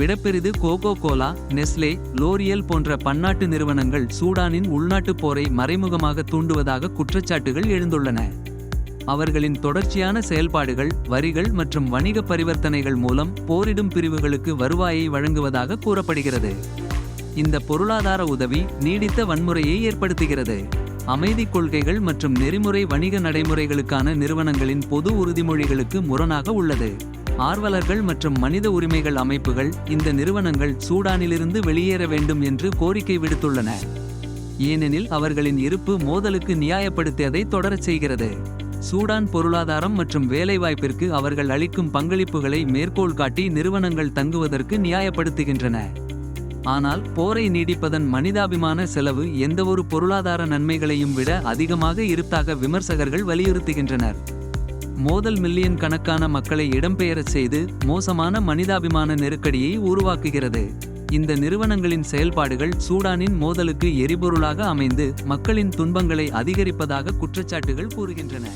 விடப்பெரிது Coca Cola Nestle L'Oreal போன்ற பன்னாட்டு நிறுவனங்கள் சூடானின் உள்நாட்டுப் போரை மறைமுகமாக தூண்டுவதாக குற்றச்சாட்டுகள் எழுந்துள்ளன. அவர்களின் தொடர்ச்சியான செயல்பாடுகள் வரிகள் மற்றும் வணிக பரிவர்த்தனைகள் மூலம் போரிடும் பிரிவுகளுக்கு வருவாயை வழங்குவதாக கூறப்படுகிறது. இந்த பொருளாதார உதவி நீடித்த வன்முறையை ஏற்படுத்துகிறது. அமைதி கொள்கைகள் மற்றும் நெறிமுறை வணிக நடைமுறைகளுக்கான நிறுவனங்களின் பொது உறுதிமொழிகளுக்கு முரணாக உள்ளது. ஆர்வலர்கள் மற்றும் மனித உரிமைகள் அமைப்புகள் இந்த நிறுவனங்கள் சூடானிலிருந்து வெளியேற வேண்டும் என்று கோரிக்கை விடுத்துள்ளன. ஏனெனில் அவர்களின் இருப்பு மோதலுக்கு நியாயப்படுத்தியதை தொடரச் செய்கிறது. சூடான் பொருளாதாரம் மற்றும் வேலைவாய்ப்பிற்கு அவர்கள் அளிக்கும் பங்களிப்புகளை மேற்கோள் காட்டி நிறுவனங்கள் தங்குவதற்கு நியாயப்படுத்துகின்றன. ஆனால் போரை நீடிப்பதன் மனிதாபிமான செலவு எந்தவொரு பொருளாதார நன்மைகளையும் விட அதிகமாக இருப்பதாக விமர்சகர்கள் வலியுறுத்துகின்றனர். மோதல் மில்லியன் கணக்கான மக்களை இடம்பெயரச் செய்து மோசமான மனிதாபிமான நெருக்கடியை உருவாக்குகிறது. இந்த நிறுவனங்களின் செயல்பாடுகள் சூடானின் மோதலுக்கு எரிபொருளாக அமைந்து மக்களின் துன்பங்களை அதிகரிப்பதாக குற்றச்சாட்டுகள் கூறுகின்றன.